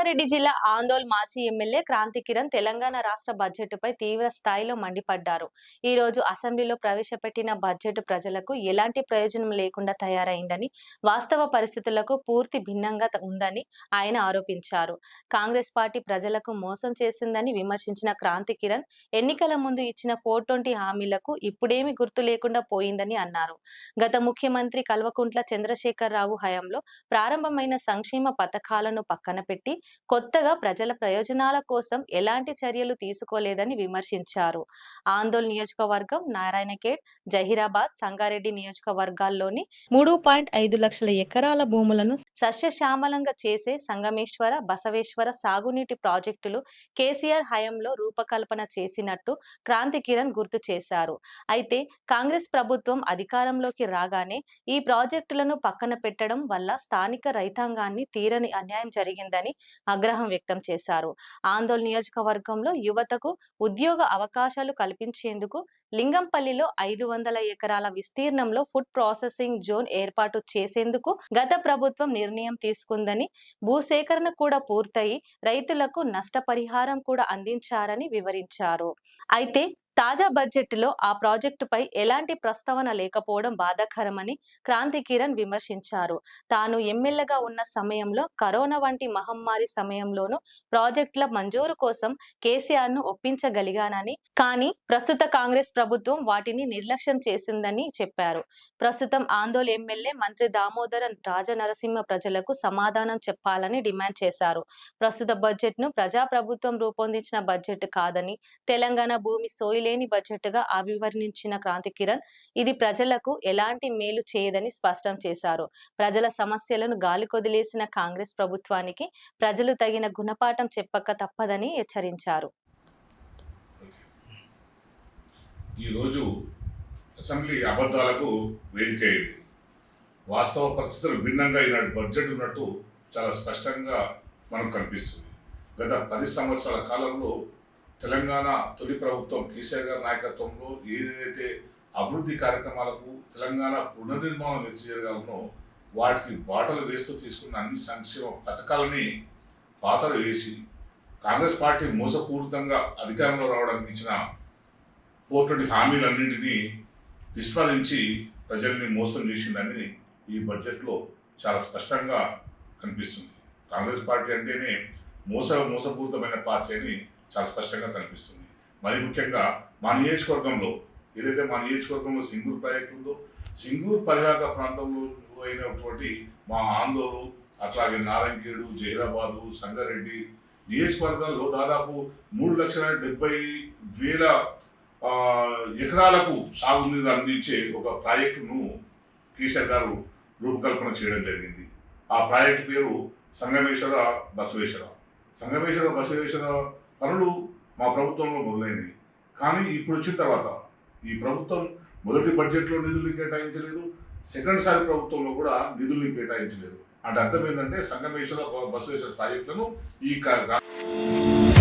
సంగారెడ్డి జిల్లా ఆందోళ్ మాజీ ఎమ్మెల్యే క్రాంతి కిరణ్ తెలంగాణ రాష్ట్ర బడ్జెట్పై తీవ్ర స్థాయిలో మండిపడ్డారు. ఈ రోజు అసెంబ్లీలో ప్రవేశపెట్టిన బడ్జెట్ ప్రజలకు ఎలాంటి ప్రయోజనం లేకుండా తయారైందని వాస్తవ పరిస్థితులకు పూర్తి భిన్నంగా ఉందని ఆయన ఆరోపించారు. కాంగ్రెస్ పార్టీ ప్రజలకు మోసం చేసిందని విమర్శించిన క్రాంతి కిరణ్ ఎన్నికల ముందు ఇచ్చిన ఫోర్ ట్వంటీ హామీలకు ఇప్పుడేమీ గుర్తు లేకుండా పోయిందని అన్నారు. గత ముఖ్యమంత్రి కల్వకుంట్ల చంద్రశేఖరరావు హయాంలో ప్రారంభమైన సంక్షేమ పథకాలను పక్కన పెట్టి కొత్తగా ప్రజల ప్రయోజనాల కోసం ఎలాంటి చర్యలు తీసుకోలేదని విమర్శించారు. ఆందోళ్ నియోజకవర్గం నారాయణఖేడ్ జహీరాబాద్ సంగారెడ్డి నియోజకవర్గాల్లోని మూడు పాయింట్ ఐదు లక్షల ఎకరాల భూములను సస్యశ్యామలంగా చేసే సంగమేశ్వర బసవేశ్వర సాగునీటి ప్రాజెక్టులు కేసీఆర్ హయాంలో రూపకల్పన చేసినట్టు క్రాంతి కిరణ్ గుర్తు చేశారు. అయితే కాంగ్రెస్ ప్రభుత్వం అధికారంలోకి రాగానే ఈ ప్రాజెక్టులను పక్కన పెట్టడం వల్ల స్థానిక రైతాంగాన్ని తీరని అన్యాయం జరిగిందని ఆగ్రహం వ్యక్తం చేశారు. ఆందోళన నియోజకవర్గంలో యువతకు ఉద్యోగ అవకాశాలు కల్పించేందుకు లింగంపల్లిలో ఐదు వందల ఎకరాల విస్తీర్ణంలో ఫుడ్ ప్రాసెసింగ్ జోన్ ఏర్పాటు చేసేందుకు గత ప్రభుత్వం నిర్ణయం తీసుకుందని భూసేకరణ కూడా పూర్తయి రైతులకు నష్టపరిహారం కూడా అందించారని వివరించారు. అయితే తాజా బడ్జెట్లో ఆ ప్రాజెక్టుపై ఎలాంటి ప్రస్తావన లేకపోవడం బాధాకరమని క్రాంతి కిరణ్ విమర్శించారు. తాను ఎమ్మెల్యేగా ఉన్న సమయంలో కరోనా వంటి మహమ్మారి సమయంలోనూ ప్రాజెక్టుల మంజూరు కోసం కేసీఆర్ను ఒప్పించగలిగానని కానీ ప్రస్తుత కాంగ్రెస్ ప్రభుత్వం వాటిని నిర్లక్ష్యం చేసిందని చెప్పారు. ప్రస్తుతం ఆందోళన ఎమ్మెల్యే మంత్రి దామోదరన్ రాజనరసింహ ప్రజలకు సమాధానం చెప్పాలని డిమాండ్ చేశారు. ప్రస్తుత బడ్జెట్ను ప్రజా ప్రభుత్వం రూపొందించిన బడ్జెట్ కాదని తెలంగాణ భూమి సోయిలే బడ్జెట్గా అభివర్ణించిన క్రాంతి కిరణ్ ఇది ప్రజలకు ఎలాంటి మేలు చేయదని స్పష్టం చేశారు. ప్రజల సమస్యలను గాలికొదిలేసిన కాంగ్రెస్ ప్రభుత్వానికి ప్రజలు తగిన గుణపాఠం చెప్పక తప్పదని హెచ్చరించారు. ఈరోజు అసెంబ్లీ అబద్ధాలకు వేదిక అయింది వాస్తవ పరిస్థితులు భిన్నంగా ఈనాడు బడ్జెట్ ఉన్నట్టు చాలా స్పష్టంగా మనకు కనిపిస్తుంది. గత పది సంవత్సరాల కాలంలో తెలంగాణ తొలి ప్రభుత్వం కేసీఆర్ గారి నాయకత్వంలో ఏదైతే అభివృద్ధి కార్యక్రమాలకు తెలంగాణ పునర్నిర్మాణం ఎత్తి జరగాలనో వాటికి బాటలు వేస్తూ తీసుకున్న అన్ని సంక్షేమ పథకాలని పాతలు వేసి కాంగ్రెస్ పార్టీ మోసపూరితంగా అధికారంలో రావడానికి ఇచ్చిన పోటీ హామీలన్నింటినీ విస్మరించి ప్రజల్ని మోసం చేసిందని ఈ బడ్జెట్లో చాలా స్పష్టంగా కనిపిస్తుంది. కాంగ్రెస్ పార్టీ అంటేనే మోస మోసపూరితమైన పార్టీ అని చాలా స్పష్టంగా కనిపిస్తుంది. మరి ముఖ్యంగా మా నియోజకవర్గంలో ఏదైతే మా నియోజకవర్గంలో సింగూరు ప్రాజెక్టు ఉందో సింగూర్ పరివాహక ప్రాంతంలో అయినటువంటి మా ఆందోళన అట్లాగే నారాయణగేడు జహీరాబాదు సంగారెడ్డి నియోజకవర్గాల్లో దాదాపు మూడు లక్షల డెబ్బై వేల ఆ, ఎకరాలకు సాగునీరు అందించే ఒక ప్రాజెక్టును కేసీఆర్ గారు రూపకల్పన చేయడం జరిగింది. ఆ ప్రాజెక్టు పేరు సంగమేశ్వర బసవేశ్వర. సంగమేశ్వర బసవేశ్వర పనులు మా ప్రభుత్వంలో మొదలైనవి. కానీ ఇప్పుడు వచ్చిన తర్వాత ఈ ప్రభుత్వం మొదటి బడ్జెట్లో నిధులు కేటాయించలేదు సెకండ్ సారి ప్రభుత్వంలో కూడా నిధులు కేటాయించలేదు. అంటే అర్థం ఏంటంటే సంగమేశ్వర బసవేశ్వర ప్రాజెక్టులను ఈ కా-